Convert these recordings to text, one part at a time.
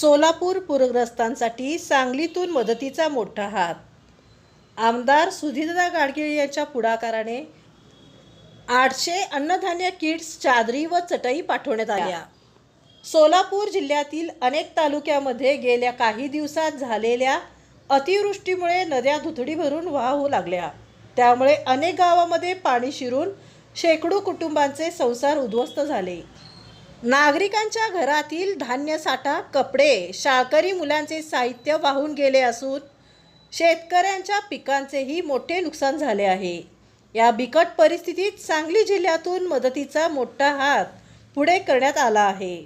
सोलापूर पूरग्रस्तांसाठी सांगलीतून मदतीचा मोठा हात. आमदार सुधीरदा गाडगीळ यांच्या पुढाकाराने आठशे अन्नधान्य किट्स चादरी व चटई पाठवण्यात आल्या. सोलापूर जिल्ह्यातील अनेक तालुक्यामध्ये गेल्या काही दिवसात झालेल्या अतिवृष्टीमुळे नद्या दुथडी भरून वाहू लागल्या. त्यामुळे अनेक गावामध्ये पाणी शिरून शेकडो कुटुंबांचे संसार उद्ध्वस्त झाले. नागरिकांच्या घरातील धान्य साठा कपडे शाळकरी मुलांचे साहित्य वाहून गेले असून शेतकऱ्यांच्या पिकांचेही मोठे नुकसान झाले आहे. या बिकट परिस्थितीत सांगली जिल्ह्यातून मदतीचा मोठा हात पुढे करण्यात आला आहे.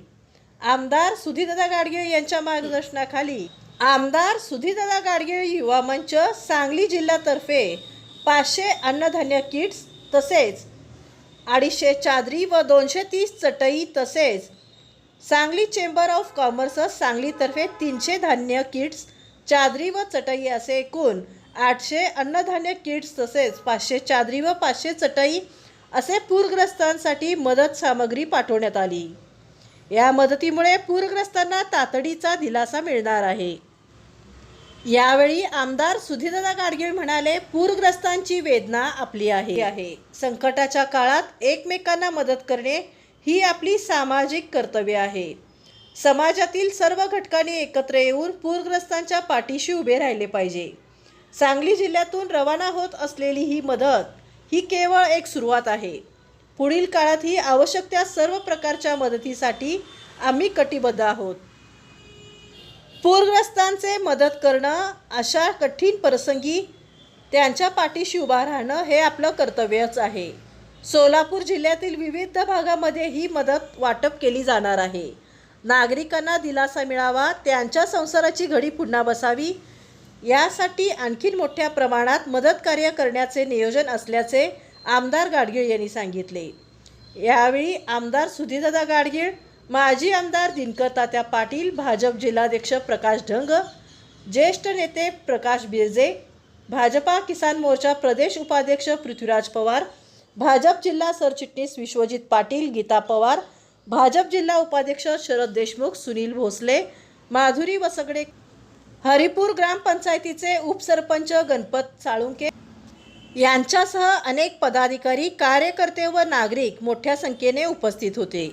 आमदार सुधीरदादा गाडगे यांच्या मार्गदर्शनाखाली आमदार सुधीरदादा गाडगे युवा मंच सांगली जिल्ह्यातर्फे पाचशे अन्नधान्य किट्स तसेच अडीचशे चादरी व दोनशे तीस चटई तसेच सांगली चेंबर ऑफ कॉमर्स सांगलीतर्फे तीनशे धान्य किट्स चादरी व चटई असे एकूण आठशे अन्नधान्य किट्स तसेच पाचशे चादरी व पाचशे चटई असे पूरग्रस्तांसाठी मदत सामग्री पाठवण्यात आली. या मदतीमुळे पूरग्रस्तांना तातडीचा दिलासा मिळणार आहे. यावेळी आमदार सुधीरदादा गाडगीळ म्हणाले पूरग्रस्तांची वेदना आपली आहे. आहे. संकटाच्या काळात एकमेकांना मदत करणे ही आपली सामाजिक कर्तव्य आहे. समाजातील सर्व घटकांनी एकत्र येऊन पूरग्रस्तांच्या पाठीशी उभे राहिले पाहिजे. सांगली जिल्ह्यातून रवाना होत असलेली ही मदत ही केवळ एक सुरुवात आहे. पुढील काळात ही आवश्यक त्या सर्व प्रकारच्या मदतीसाठी आम्ही कटिबद्ध आहोत. पूरग्रस्तांचे मदत करणं अशा कठीण प्रसंगी त्यांच्या पाठीशी उभा राहणं हे आपलं कर्तव्यच आहे. सोलापूर जिल्ह्यातील विविध भागामध्ये ही मदत वाटप केली जाणार आहे. नागरिकांना दिलासा मिळावा त्यांच्या संसाराची घडी पुन्हा बसावी यासाठी आणखीन मोठ्या प्रमाणात मदत कार्य करण्याचे नियोजन असल्याचे आमदार गाडगीळ यांनी सांगितले. यावेळी आमदार सुधीरदादा गाडगीळ माजी आमदार दिनकर तात्या पाटील भाजप जिल्हाध्यक्ष प्रकाश ढंग ज्येष्ठ नेते प्रकाश बिरजे भाजपा किसान मोर्चा प्रदेश उपाध्यक्ष पृथ्वीराज पवार भाजप जिल्हा सरचिटणीस विश्वजित पाटील गीता पवार भाजप जिल्हा उपाध्यक्ष शरद देशमुख सुनील भोसले माधुरी वसगडे हरिपूर ग्रामपंचायतीचे उपसरपंच गणपत साळुंके यांच्यासह अनेक पदाधिकारी कार्यकर्ते व नागरिक मोठ्या संख्येने उपस्थित होते.